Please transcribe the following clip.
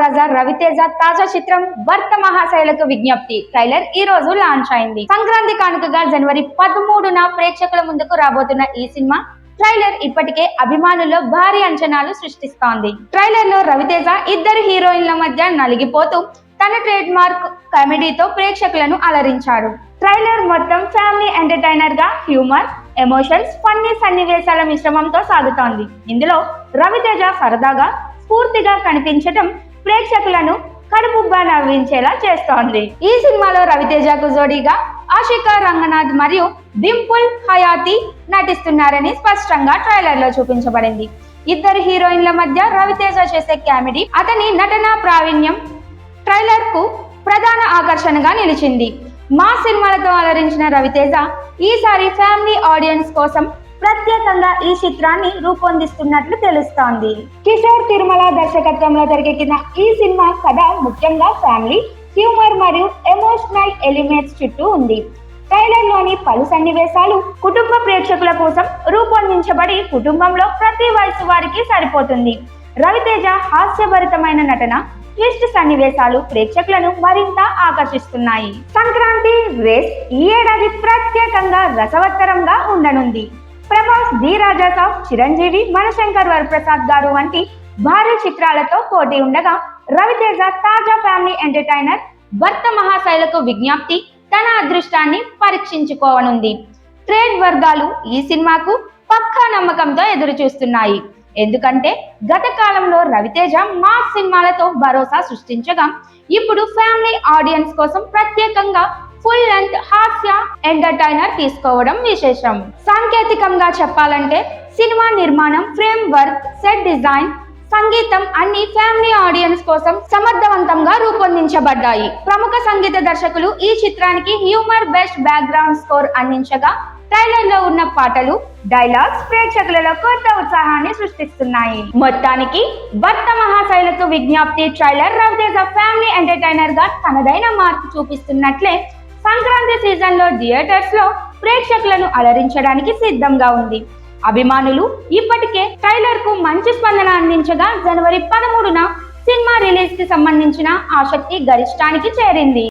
రాజా రవితేజ తాజా చిత్రం భర్త మహాశైలకు విజ్ఞప్తి. ట్రైలర్ ఈ రోజు లాంచ్ అయింది. సంక్రాంతి కానుకగా జనవరి పదమూడున ప్రేక్షకుల ముందుకు రాబోతున్న ఈ సినిమా ట్రైలర్ ఇప్పటికే అభిమానుల్లో భారీ అంచనాలు సృష్టిస్తోంది. ట్రైలర్లో రవితేజ ఇద్దరు హీరోయిన్ల మధ్య నలిగిపోతూ తన ట్రేడ్ మార్క్ కామెడీతో ప్రేక్షకులను అలరించాడు. ట్రైలర్ మొత్తం ఫ్యామిలీ ఎంటర్టైనర్గా హ్యూమర్ ఎమోషన్స్ ఫన్నీ సన్నివేశాల మిశ్రమంతో సాగుతోంది. ఇందులో రవితేజ సరదాగా స్ఫూర్తిగా కనిపించటం ప్రేక్షకులను కడుపుబ్బా నవ్వించేలా చేస్తోంది. ఈ సినిమాలో రవితేజకు జోడీగా ఆషికా రంగనాథ్ మరియు డింపుల్ హయాతి నటిస్తున్నారని స్పష్టంగా ట్రైలర్లో చూపించబడింది. ఇద్దరు హీరోయిన్ల మధ్య రవితేజ చేసే కామెడీ అతని నటనా ప్రావీణ్యం ట్రైలర్కు ప్రధాన ఆకర్షణగా నిలిచింది. మా సినిమాలతో అలరించిన రవితేజ ఈసారి ఫ్యామిలీ ఆడియన్స్ కోసం ప్రత్యేకంగా ఈ చిత్రాన్ని రూపొందిస్తున్నట్లు తెలుస్తోంది. కిషోర్ తిరుమల దర్శకత్వంలో తెరకెక్కిన ఈ సినిమా కథ ముఖ్యంగా ఫ్యామిలీ హ్యూమర్ మరియు ఎమోషనల్ ఎలిమెంట్స్ చుట్టూ ఉంది. ట్రైలర్లోని పలు సన్నివేశాలు కుటుంబ ప్రేక్షకుల కోసం రూపొందించబడి కుటుంబంలో ప్రతి వయసు వారికి సరిపోతుంది. రవితేజ హాస్యభరితమైన నటన ట్విస్ట్ సన్నివేశాలు ప్రేక్షకులను మరింత ఆకర్షిస్తున్నాయి. సంక్రాంతి రేస్ ఈ ఏడాది ప్రత్యేకంగా రసవత్తరంగా ఉండనుంది. ప్రభాస్ ది రాజా సాఫ్ చిరంజీవి మనశంకర్ వరప్రసాద్ గారు వంటి భారీ చిత్రాలతో పోటీ ఉండగా రవితేజ తాజా ఫ్యామిలీ ఎంటర్టైనర్ భర్త మహాశైలకు విజ్ఞప్తి తన అదృష్టాన్ని పరీక్షించుకోవనుంది. ట్రేడ్ వర్గాలు ఈ సినిమాకు పక్కా నమ్మకంతో ఎదురు చూస్తున్నాయి ఎందుకంటే గత కాలంలో రవితేజ మాస్ సినిమాలతో భరోసా సృష్టించగా ఇప్పుడు ఫ్యామిలీ ఆడియన్స్ కోసం ప్రత్యేకంగా ఫుల్ లెంత్ హాస్య ఎంటర్టైనర్ తీసుకోవడం విశేషం. సాంకేతికంగా చెప్పాలంటే సినిమా నిర్మాణం ఫ్రేమ్ వర్క్ సెట్ డిజైన్ సంగీతం అన్ని ఫ్యామిలీ ఆడియన్స్ కోసం సమర్థవంతంగా రూపొందించబడ్డాయి. ప్రముఖ సంగీత దర్శకులు ఈ చిత్రానికి హ్యూమర్ బెస్ట్ బ్యాక్గ్రౌండ్ స్కోర్ అందించగా ట్రైలర్లో ఉన్న పాటలు డైలాగ్స్ ప్రేక్షకులలో కొత్త ఉత్సాహాన్ని సృష్టిస్తున్నాయి. మొత్తానికి భర్త మహాశైలకు విజ్ఞప్తి ట్రైలర్ రవితేజ ఫ్యామిలీ ఎంటర్టైనర్గా తనదైన మార్పు చూపిస్తున్నట్లే సంక్రాంతి సీజన్లో థియేటర్స్లో ప్రేక్షకులను అలరించడానికి సిద్ధంగా ఉంది. అభిమానులు ఇప్పటికే ట్రైలర్కు మంచి స్పందన అందించగా జనవరి పదమూడున సినిమా రిలీజ్కి సంబంధించిన ఆసక్తి గరిష్టానికి చేరింది.